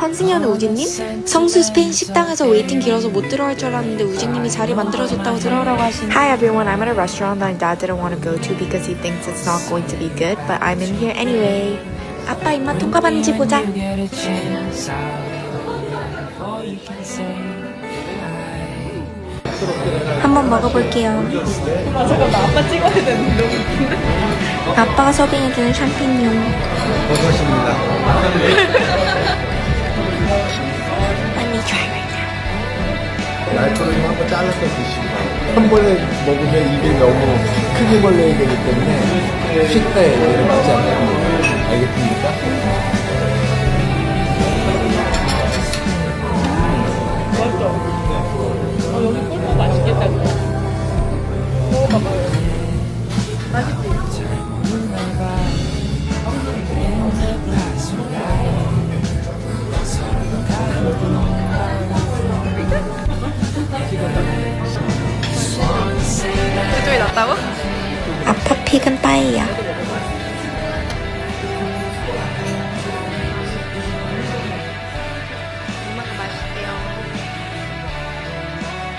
환승연의 우진님? 성수 스페인 식당에서 웨이팅 길어서 못 들어갈 줄 알았는데 우진님이 자리 만들어줬다고 들어오라고 하시네 Hi everyone, I'm at a restaurant my dad didn't want to go to because he thinks it's not going to be good, but I'm in here anyway. 아빠 입맛 통과받는지 보자. 한번 먹어볼게요. 아빠 찍어야 되는데 너무 웃긴데? 아빠가 서빙해주는 샴페인 좀 한번 잘라서 드시고 한 번에 먹으면 입에 너무 크게 벌려야 되기 때문에 식다에 얘를 맞지 않아요. 알겠습니까? 맞죠? 낫다고? 아빠 픽은 빠이야.